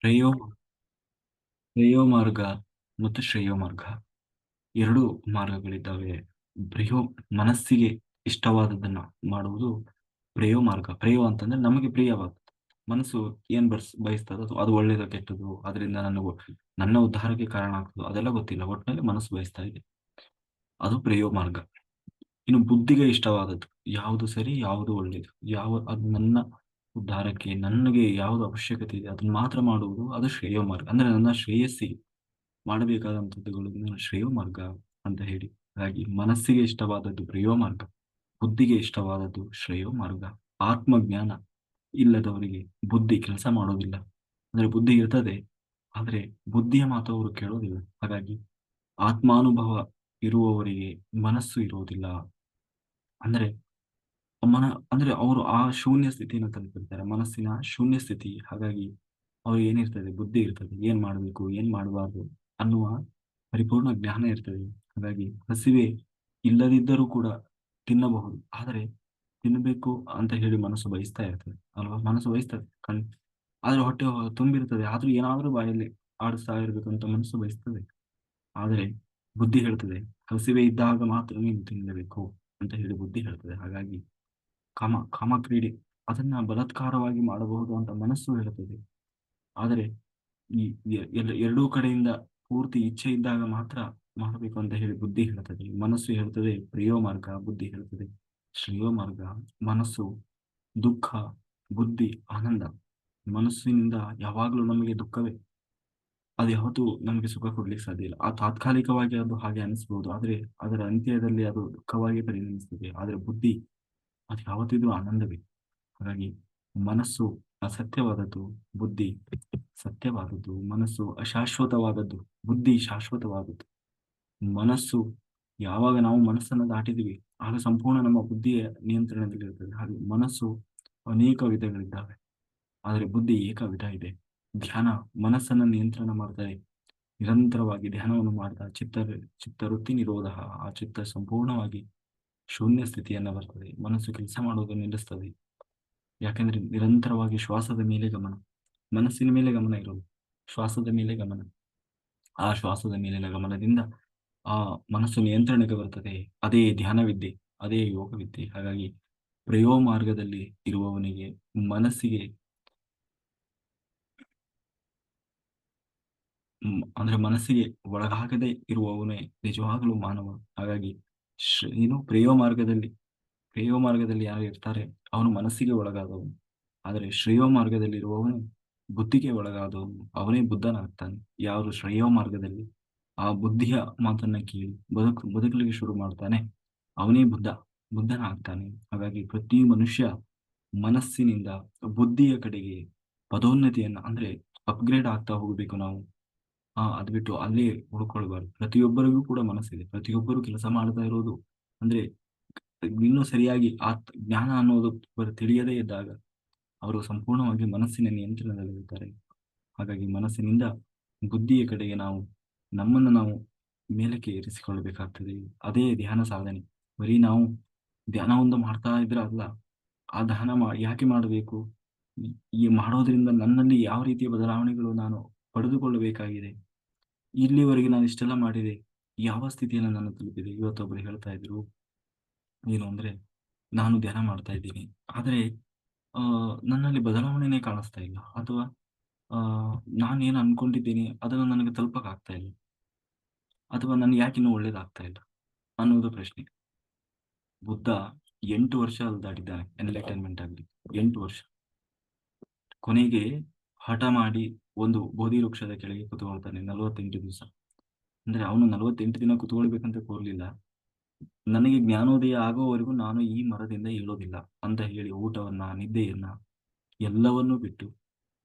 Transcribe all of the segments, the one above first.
ಶ್ರೇಯೋ ಶ್ರೇಯೋ ಮಾರ್ಗ ಮತ್ತು ಶ್ರೇಯೋ ಮಾರ್ಗ. ಎರಡು ಮಾರ್ಗಗಳಿದ್ದಾವೆ. ಪ್ರಿಯೋ ಮನಸ್ಸಿಗೆ ಇಷ್ಟವಾದದನ್ನ ಮಾಡುವುದು ಪ್ರೇಯೋ ಮಾರ್ಗ. ಪ್ರೇಯೋ ಅಂತಂದ್ರೆ ನಮಗೆ ಪ್ರಿಯವಾದ ಮನಸ್ಸು ಏನ್ ಬರ್ಸ್ ಬಯಸ್ತದ ಅದು ಒಳ್ಳೇದು ಕೆಟ್ಟದ್ದು ಅದರಿಂದ ನನಗೂ ನನ್ನ ಉದ್ಧಾರಕ್ಕೆ ಕಾರಣ ಆಗ್ತದೆ ಅದೆಲ್ಲ ಗೊತ್ತಿಲ್ಲ. ಒಟ್ಟಿನಲ್ಲಿ ಮನಸ್ಸು ಬಯಸ್ತಾ ಇದೆ. ಅದು ಪ್ರೇಯೋ ಮಾರ್ಗ. ಇನ್ನು ಬುದ್ಧಿಗೆ ಇಷ್ಟವಾದದ್ದು ಯಾವುದು ಸರಿ, ಯಾವುದು ಒಳ್ಳೇದು. ಯಾವ, ಅದು ನನ್ನ ಉದ್ಧಾರಕ್ಕೆ ನನಗೆ ಯಾವುದು ಅವಶ್ಯಕತೆ ಇದೆ, ಅದನ್ನ ಮಾತ್ರ ಮಾಡುವುದು ಅದು ಶ್ರೇಯೋ ಮಾರ್ಗ. ಅಂದ್ರೆ ನನ್ನ ಶ್ರೇಯಸ್ಸಿ ಮಾಡಬೇಕಾದಂಥದ್ದುಗಳು ನನ್ನ ಶ್ರೇಯೋ ಮಾರ್ಗ ಅಂತ ಹೇಳಿ. ಹಾಗಾಗಿ ಮನಸ್ಸಿಗೆ ಇಷ್ಟವಾದದ್ದು ಪ್ರೇಯೋ ಮಾರ್ಗ, ಬುದ್ಧಿಗೆ ಇಷ್ಟವಾದದ್ದು ಶ್ರೇಯೋ ಮಾರ್ಗ, ಆತ್ಮಜ್ಞಾನ ಇಲ್ಲದವರಿಗೆ ಬುದ್ಧಿ ಕೆಲಸ ಮಾಡೋದಿಲ್ಲ. ಅಂದ್ರೆ ಬುದ್ಧಿ ಇರ್ತದೆ, ಆದ್ರೆ ಬುದ್ಧಿಯ ಮಾತು ಅವರು ಕೇಳೋದಿಲ್ಲ. ಹಾಗಾಗಿ ಆತ್ಮಾನುಭವ ಇರುವವರಿಗೆ ಮನಸ್ಸು ಇರೋದಿಲ್ಲ ಅಂದ್ರೆ ಮನ, ಅಂದ್ರೆ ಅವರು ಆ ಶೂನ್ಯ ಸ್ಥಿತಿಯನ್ನು ತಲುಪಿರ್ತಾರೆ. ಮನಸ್ಸಿನ ಶೂನ್ಯ ಸ್ಥಿತಿ, ಹಾಗಾಗಿ ಅವ್ರಿಗೆ ಏನಿರ್ತದೆ? ಬುದ್ಧಿ ಇರ್ತದೆ. ಏನ್ ಮಾಡ್ಬೇಕು? ಏನ್ ಮಾಡಬಾರ್ದು? ಅನ್ನುವ ಪರಿಪೂರ್ಣ ಜ್ಞಾನ ಇರ್ತದೆ. ಹಾಗಾಗಿ ಹಸಿವೆ ಇಲ್ಲದಿದ್ದರೂ ಕೂಡ ತಿನ್ನಬಹುದು. ಆದರೆ ತಿನ್ನಬೇಕು ಅಂತ ಹೇಳಿ ಮನಸ್ಸು ಬಯಸ್ತಾ ಇರ್ತದೆ. ಅಲ್ವಾ? ಮನಸ್ಸು ಬಯಸ್ತದೆ ಕಣ್, ಆದ್ರೆ ಹೊಟ್ಟೆ ತುಂಬಿರ್ತದೆ. ಆದ್ರೂ ಏನಾದ್ರೂ ಬಾಯಲ್ಲಿ ಆಡಿಸ್ತಾ ಇರ್ಬೇಕು ಅಂತ ಮನಸ್ಸು ಬಯಸ್ತದೆ. ಆದರೆ ಬುದ್ಧಿ ಹೇಳ್ತದೆ, ಹಸಿವೆ ಇದ್ದಾಗ ಮಾತ್ರ ನೀನು ತಿನ್ನಬೇಕು ಅಂತ ಹೇಳಿ ಬುದ್ಧಿ ಹೇಳ್ತದೆ. ಹಾಗಾಗಿ ಕಾಮ ಕಾಮ ಕ್ರೀಡೆ ಅದನ್ನ ಬಲಾತ್ಕಾರವಾಗಿ ಮಾಡಬಹುದು ಅಂತ ಮನಸ್ಸು ಹೇಳುತ್ತದೆ. ಆದರೆ ಈ ಎರಡೂ ಕಡೆಯಿಂದ ಪೂರ್ತಿ ಇಚ್ಛೆ ಇದ್ದಾಗ ಮಾತ್ರ ಮಾಡಬೇಕು ಅಂತ ಹೇಳಿ ಬುದ್ಧಿ ಹೇಳ್ತದೆ ಮನಸ್ಸು ಹೇಳ್ತದೆ ಪ್ರಿಯೋ ಮಾರ್ಗ, ಬುದ್ಧಿ ಹೇಳ್ತದೆ ಶ್ರೇಯೋ ಮಾರ್ಗ, ಮನಸ್ಸು, ದುಃಖ, ಬುದ್ಧಿ, ಆನಂದ. ಮನಸ್ಸಿನಿಂದ ಯಾವಾಗಲೂ ನಮಗೆ ದುಃಖವೇ. ಅದು ಯಾವತ್ತೂ ನಮಗೆ ಸುಖ ಕೊಡ್ಲಿಕ್ಕೆ ಸಾಧ್ಯ ಇಲ್ಲ. ಆ ತಾತ್ಕಾಲಿಕವಾಗಿ ಅದು ಹಾಗೆ ಅನಿಸ್ಬಹುದು ಆದ್ರೆ ಅದರ ಅಂತ್ಯದಲ್ಲಿ ಅದು ದುಃಖವಾಗಿ ಪರಿಣಮಿಸ್ತದೆ. ಆದ್ರೆ ಬುದ್ಧಿ ಅದು ಯಾವತ್ತಿದ್ರೂ ಆನಂದವೇ. ಹಾಗಾಗಿ ಮನಸ್ಸು ಅಸತ್ಯವಾದದ್ದು, ಬುದ್ಧಿ ಸತ್ಯವಾದದ್ದು, ಮನಸ್ಸು ಅಶಾಶ್ವತವಾದದ್ದು, ಬುದ್ಧಿ ಶಾಶ್ವತವಾದದ್ದು. ಮನಸ್ಸು, ಯಾವಾಗ ನಾವು ಮನಸ್ಸನ್ನು ದಾಟಿದೀವಿ ಆಗ ಸಂಪೂರ್ಣ ನಮ್ಮ ಬುದ್ಧಿಯ ನಿಯಂತ್ರಣದಲ್ಲಿರ್ತದೆ ಹಾಗೆ ಮನಸ್ಸು ಅನೇಕ ವಿಧಗಳಿದ್ದಾವೆ. ಆದರೆ ಬುದ್ಧಿ ಏಕ ವಿಧ ಇದೆ. ಧ್ಯಾನ ಮನಸ್ಸನ್ನು ನಿಯಂತ್ರಣ ಮಾಡ್ತಾರೆ ನಿರಂತರವಾಗಿ ಧ್ಯಾನವನ್ನು ಮಾಡ್ತಾ ಚಿತ್ತ, ಚಿತ್ತವೃತ್ತಿ ನಿರೋಧ. ಆ ಚಿತ್ತ ಸಂಪೂರ್ಣವಾಗಿ ಶೂನ್ಯ ಸ್ಥಿತಿಯನ್ನ ಬರ್ತದೆ, ಮನಸ್ಸು ಕೆಲಸ ಮಾಡೋದನ್ನು ನಿಲ್ಲಿಸ್ತದೆ. ಯಾಕಂದ್ರೆ ನಿರಂತರವಾಗಿ ಶ್ವಾಸದ ಮೇಲೆ ಗಮನ, ಮನಸ್ಸಿನ ಮೇಲೆ ಗಮನ ಇರೋದು, ಶ್ವಾಸದ ಮೇಲೆ ಗಮನ. ಆ ಶ್ವಾಸದ ಮೇಲಿನ ಗಮನದಿಂದ ಆ ಮನಸ್ಸು ನಿಯಂತ್ರಣಕ್ಕೆ ಬರ್ತದೆ, ಅದೇ ಧ್ಯಾನವಿದ್ದೆ ಅದೇ ಯೋಗವಿದ್ದೆ ಹಾಗಾಗಿ ಪ್ರಯೋ ಮಾರ್ಗದಲ್ಲಿ ಇರುವವನಿಗೆ ಮನಸ್ಸಿಗೆ ಅಂದ್ರೆ ಮನಸ್ಸಿಗೆ ಒಳಗಾಗದೆ ಇರುವವನೇ ನಿಜವಾಗಲೂ ಮಾನವ. ಹಾಗಾಗಿ ಏನು ಪ್ರೇಯೋ ಮಾರ್ಗದಲ್ಲಿ ಪ್ರೇಯೋ ಮಾರ್ಗದಲ್ಲಿ ಯಾರು ಇರ್ತಾರೆ? ಅವನು ಮನಸ್ಸಿಗೆ ಒಳಗಾದವನು. ಆದರೆ ಶ್ರೇಯೋ ಮಾರ್ಗದಲ್ಲಿರುವವನು ಬುದ್ಧಿಗೆ ಒಳಗಾದವನು. ಅವನೇ ಬುದ್ಧನಾಗ್ತಾನೆ. ಯಾರು ಶ್ರೇಯೋ ಮಾರ್ಗದಲ್ಲಿ ಆ ಬುದ್ಧಿಯ ಮಾತನ್ನ ಕೇಳಿ ಬದುಕು, ಬದುಕಲಿಕ್ಕೆ ಶುರು ಮಾಡ್ತಾನೆ, ಅವನೇ ಬುದ್ಧ, ಬುದ್ಧನಾಗ್ತಾನೆ. ಹಾಗಾಗಿ ಪ್ರತಿ ಮನುಷ್ಯ ಮನಸ್ಸಿನಿಂದ ಬುದ್ಧಿಯ ಕಡೆಗೆ ಪದೋನ್ನತಿಯನ್ನ, ಅಂದ್ರೆ ಅಪ್ಗ್ರೇಡ್ ಆಗ್ತಾ ಹೋಗ್ಬೇಕು ನಾವು. ಆ, ಅದ್ ಬಿಟ್ಟು ಅಲ್ಲೇ ಉಳ್ಕೊಳ್ಬಾರ್ದು. ಪ್ರತಿಯೊಬ್ಬರಿಗೂ ಕೂಡ ಮನಸ್ಸಿದೆ. ಪ್ರತಿಯೊಬ್ಬರು ಕೆಲಸ ಮಾಡ್ತಾ ಇರೋದು ಅಂದ್ರೆ ಇನ್ನೂ ಸರಿಯಾಗಿ ಆ ಜ್ಞಾನ ಅನ್ನೋದು ತಿಳಿಯದೇ ಇದ್ದಾಗ ಅವರು ಸಂಪೂರ್ಣವಾಗಿ ಮನಸ್ಸಿನ ನಿಯಂತ್ರಣದಲ್ಲಿರುತ್ತಾರೆ. ಹಾಗಾಗಿ ಮನಸ್ಸಿನಿಂದ ಬುದ್ಧಿಯ ಕಡೆಗೆ ನಾವು, ನಮ್ಮನ್ನು ನಾವು ಮೇಲಕ್ಕೆ ಏರಿಸಿಕೊಳ್ಳಬೇಕಾಗ್ತದೆ. ಅದೇ ಧ್ಯಾನ ಸಾಧನೆ. ಬರೀ ನಾವು ಧ್ಯಾನವೊಂದು ಮಾಡ್ತಾ ಇದ್ರೆ ಅಲ್ಲ, ಆ ಧ್ಯಾನ ಯಾಕೆ ಮಾಡಬೇಕು? ಈ ಮಾಡೋದ್ರಿಂದ ನನ್ನಲ್ಲಿ ಯಾವ ರೀತಿಯ ಬದಲಾವಣೆಗಳು ನಾನು ಪಡೆದುಕೊಳ್ಳಬೇಕಾಗಿದೆ. ಇಲ್ಲಿವರೆಗೆ ನಾನು ಇಷ್ಟೆಲ್ಲ ಮಾಡಿದೆ. ಯಾವ ಸ್ಥಿತಿಯನ್ನು ನಾನು ತಲುಪಿದೆ ಇವತ್ತೊಬ್ಬರು ಹೇಳ್ತಾ ಇದ್ರು ಏನು ಅಂದ್ರೆ ನಾನು ಧ್ಯಾನ ಮಾಡ್ತಾ ಇದ್ದೀನಿ. ಆದರೆ ನನ್ನಲ್ಲಿ ಬದಲಾವಣೆನೇ ಕಾಣಿಸ್ತಾ ಇಲ್ಲ. ಅಥವಾ, ಆ, ನಾನೇನು ಅನ್ಕೊಂಡಿದ್ದೀನಿ, ಅದನ್ನು ನನಗೆ ತಲುಪಕ್ ಆಗ್ತಾ ಇಲ್ಲ. ಅಥವಾ ನನ್ಗೆ ಯಾಕಿನ್ನೂ ಒಳ್ಳೇದಾಗ್ತಾ ಇಲ್ಲ? ಅನ್ನೋದು ಪ್ರಶ್ನೆ. ಬುದ್ಧ ಎಂಟು ವರ್ಷ ಅಲ್ಲಿ ದಾಟಿದ್ದಾನೆ ಎಂಟರ್ಟೈನ್ಮೆಂಟ್ ಆಗಲಿ ಎಂಟು ವರ್ಷ. ಕೊನೆಗೆ ಹಠ ಮಾಡಿ ಒಂದು ಬೋಧಿ ವೃಕ್ಷದ ಕೆಳಗೆ ಕುತ್ಕೊಳ್ತಾನೆ ನಲವತ್ತೆಂಟು ದಿವಸ. ಅಂದ್ರೆ ಅವನು ನಲವತ್ತೆಂಟು ದಿನ ಕುತ್ಕೊಳ್ಬೇಕಂತ ಕೋರ್ಲಿಲ್ಲ. ನನಗೆ ಜ್ಞಾನೋದಯ ಆಗೋವರೆಗೂ ನಾನು ಈ ಮರದಿಂದ ಏಳೋದಿಲ್ಲ ಅಂತ ಹೇಳಿ ಊಟವನ್ನ, ನಿದ್ದೆಯನ್ನ ಎಲ್ಲವನ್ನೂ ಬಿಟ್ಟು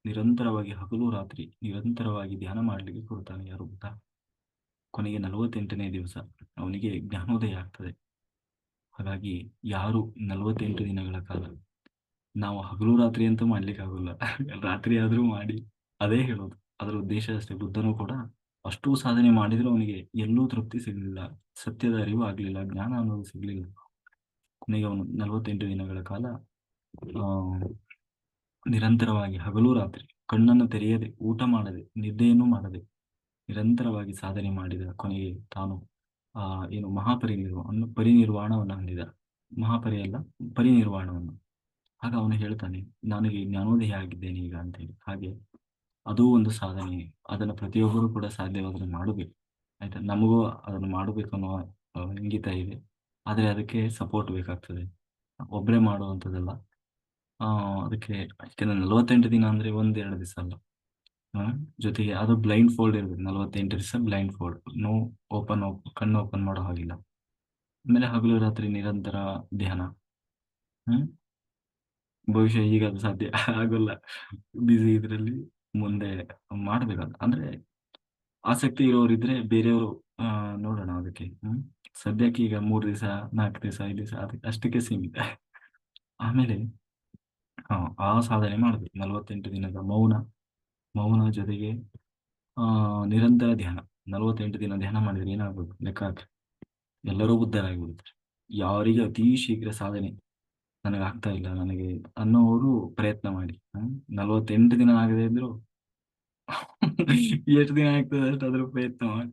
ನಿರಂತರವಾಗಿ ಹಗಲು ರಾತ್ರಿ ನಿರಂತರವಾಗಿ ಧ್ಯಾನ ಮಾಡಲಿಕ್ಕೆ ಕೊಡ್ತಾನೆ ಯಾರು ಬುದ್ಧ ಕೊನೆಗೆ ನಲವತ್ತೆಂಟನೇ ದಿವಸ ಅವನಿಗೆ ಜ್ಞಾನೋದಯ ಆಗ್ತದೆ. ಹಾಗಾಗಿ ಯಾರು ನಲವತ್ತೆಂಟು ದಿನಗಳ ಕಾಲ ನಾವು ಹಗಲು ರಾತ್ರಿ ಅಂತ ಮಾಡ್ಲಿಕ್ಕೆ ಆಗೋಲ್ಲ ರಾತ್ರಿ ಆದ್ರೂ ಮಾಡಿ. ಅದೇ ಹೇಳೋದು. ಅದರ ಉದ್ದೇಶ ಅಷ್ಟೇ. ಬುದ್ಧನು ಕೂಡ ಅಷ್ಟು ಸಾಧನೆ ಮಾಡಿದ್ರು ಅವನಿಗೆ ಎಲ್ಲೂ ತೃಪ್ತಿ ಸಿಗಲಿಲ್ಲ. ಸತ್ಯದ ಅರಿವು ಆಗ್ಲಿಲ್ಲ. ಜ್ಞಾನ ಅನ್ನೋದು ಸಿಗ್ಲಿಲ್ಲ. ಕೊನೆಗೆ ಅವನು ನಲವತ್ತೆಂಟು ದಿನಗಳ ಕಾಲ ನಿರಂತರವಾಗಿ ಹಗಲು ರಾತ್ರಿ ಕಣ್ಣನ್ನು ತೆರೆಯದೆ, ಊಟ ಮಾಡದೆ, ನಿದ್ದೆಯನ್ನು ಮಾಡದೆ ನಿರಂತರವಾಗಿ ಸಾಧನೆ ಮಾಡಿದ ಕೊನೆಗೆ ತಾನು, ಆ, ಏನು ಮಹಾಪರಿನಿರ್ವ ಪರಿನಿರ್ವಾಣವನ್ನು ಹೊಂದಿದ. ಮಹಾಪರಿ ಅಲ್ಲ, ಪರಿನಿರ್ವಾಣವನ್ನು. ಆಗ ಅವನು ಹೇಳ್ತಾನೆ, ನನಗೆ ಜ್ಞಾನೋದಯ ಆಗಿದ್ದೇನೆ ಈಗ ಅಂತ ಹೇಳಿ. ಹಾಗೆ ಅದು ಒಂದು ಸಾಧನೆ. ಅದನ್ನು ಪ್ರತಿಯೊಬ್ಬರು ಕೂಡ ಸಾಧ್ಯವಾದ್ರೆ ಮಾಡಬೇಕು. ಆಯ್ತಾ? ನಮಗೂ ಅದನ್ನು ಮಾಡಬೇಕು ಅನ್ನೋ ಇಂಗಿತ ಇದೆ. ಆದರೆ ಅದಕ್ಕೆ ಸಪೋರ್ಟ್ ಬೇಕಾಗ್ತದೆ. ಒಬ್ಬರೇ ಮಾಡುವಂಥದ್ದಲ್ಲ. ಅದಕ್ಕೆ ಯಾಕೆಂದ್ರೆ ನಲವತ್ತೆಂಟು ದಿನ ಅಂದ್ರೆ ಒಂದೆರಡು ದಿವಸ ಅಲ್ಲ. ಜೊತೆಗೆ ಅದು ಬ್ಲೈಂಡ್ ಫೋಲ್ಡ್ ಇರ್ಬೇಕು ನಲವತ್ತೆಂಟು ದಿವಸ ಬ್ಲೈಂಡ್ ಫೋಲ್ಡ್ ನೋ ಓಪನ್ ಕಣ್ಣು ಓಪನ್ ಮಾಡೋ ಹಾಗಿಲ್ಲ. ಆಮೇಲೆ ಹಗಲು ರಾತ್ರಿ ನಿರಂತರ ಧ್ಯಾನ. ಹ್ಮ್? ಬಹುಶಃ ಈಗ ಅದು ಸಾಧ್ಯ ಆಗೋಲ್ಲ. ಬಿಸಿ ಇದರಲ್ಲಿ ಮುಂದೆ ಮಾಡ್ಬೇಕಂತ. ಅಂದ್ರೆ ಆಸಕ್ತಿ ಇರೋರಿದ್ರೆ ಬೇರೆಯವರು ನೋಡೋಣ ಅದಕ್ಕೆ ಹ್ಮ್? ಸದ್ಯಕ್ಕೆ ಈಗ ಮೂರ್ ದಿವಸ ನಾಲ್ಕು ದಿವಸ ಐದು ದಿವಸ ಅದಕ್ಕೆ ಅಷ್ಟಕ್ಕೆ ಸೀಮಿತ. ಆಮೇಲೆ ಆ, ಆ ಸಾಧನೆ ಮಾಡಬೇಕು. ನಲವತ್ತೆಂಟು ದಿನದ ಮೌನ. ಮೌನ ಜೊತೆಗೆ ಆ ನಿರಂತರ ಧ್ಯಾನ. ನಲವತ್ತೆಂಟು ದಿನ ಧ್ಯಾನ ಮಾಡಿದ್ರೆ ಏನಾಗ್ಬೇಕು ಲೆಕ್ಕ ಎಲ್ಲರೂ ಬುದ್ಧರಾಗಿ ಬಿಡ್ತಾರೆ ಯಾರಿಗೆ ಅತಿ ಶೀಘ್ರ ಸಾಧನೆ ನನಗೆ ಆಗ್ತಾ ಇಲ್ಲ ನನಗೆ ಅನ್ನೋರು ಪ್ರಯತ್ನ ಮಾಡಿ. ನಲವತ್ತೆಂಟು ದಿನ ಆಗದೆ ಇದ್ರು ಎಷ್ಟು ದಿನ ಆಗ್ತದೆ ಅಷ್ಟಾದ್ರೂ ಪ್ರಯತ್ನ ಮಾಡಿ.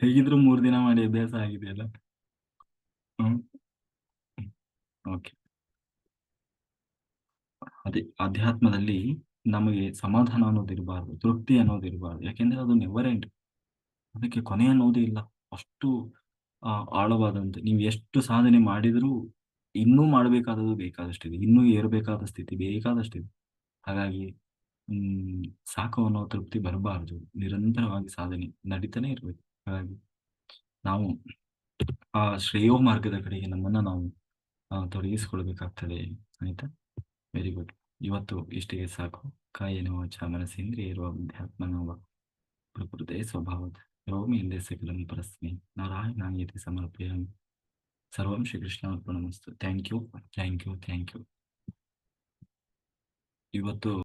ಹೇಗಿದ್ರು ಮೂರ್ ದಿನ ಮಾಡಿ ಅಭ್ಯಾಸ ಆಗಿದೆಯಲ್ಲ. ಹ್ಮ್, ಓಕೆ. ಅದೇ ಅಧ್ಯಾತ್ಮದಲ್ಲಿ ನಮಗೆ ಸಮಾಧಾನ ಅನ್ನೋದು ಇರಬಾರ್ದು, ತೃಪ್ತಿ ಅನ್ನೋದು ಇರಬಾರ್ದು. ಯಾಕೆಂದ್ರೆ ಅದು ನೆವರ್ ಎಂಡ್ ಅದಕ್ಕೆ ಕೊನೆ ಅನ್ನೋದೇ ಇಲ್ಲ. ಅಷ್ಟು ಆಳವಾದಂತೆ. ನೀವು ಎಷ್ಟು ಸಾಧನೆ ಮಾಡಿದರೂ ಇನ್ನೂ ಮಾಡಬೇಕಾದದ್ದು ಬೇಕಾದಷ್ಟಿದೆ. ಇನ್ನೂ ಏರಬೇಕಾದ ಸ್ಥಿತಿ ಬೇಕಾದಷ್ಟಿದೆ. ಹಾಗಾಗಿ, ಹ್ಮ್, ಸಾಕು ಅನ್ನೋ ತೃಪ್ತಿ ಬರಬಾರದು. ನಿರಂತರವಾಗಿ ಸಾಧನೆ ನಡೀತಾನೆ ಇರಬೇಕು. ಹಾಗಾಗಿ, ನಾವು ಆ ಶ್ರೇಯೋ ಮಾರ್ಗದ ಕಡೆಗೆ ನಮ್ಮನ್ನ ನಾವು ತೊಡಗಿಸಿಕೊಳ್ಬೇಕಾಗ್ತದೆ. ಆಯ್ತಾ? ವೆರಿ ಗುಡ್ ಇವತ್ತು ಇಷ್ಟಿಗೆ ಸಾಕು. ಕಾಯೇನ ವಾಚ ಮನಸ್ಸೇಂದ್ರಿಯ ಇರುವ ಅಧ್ಯಾತ್ಮನವ ಪ್ರಕೃತೆ ಸ್ವಭಾವದ. ಯೋಮಿ ಎಂದೇ ಸಕಲಂ ಪರಸ್ಮಿ. ನಾರಾಯಣಾಯತಿ ಸಮರ್ಪಯಾಮಿ. ಸರ್ವಂ ಶ್ರೀಕೃಷ್ಣಾರ್ಪಣಮಸ್ತು thank you thank you thank you ಇವತ್ತು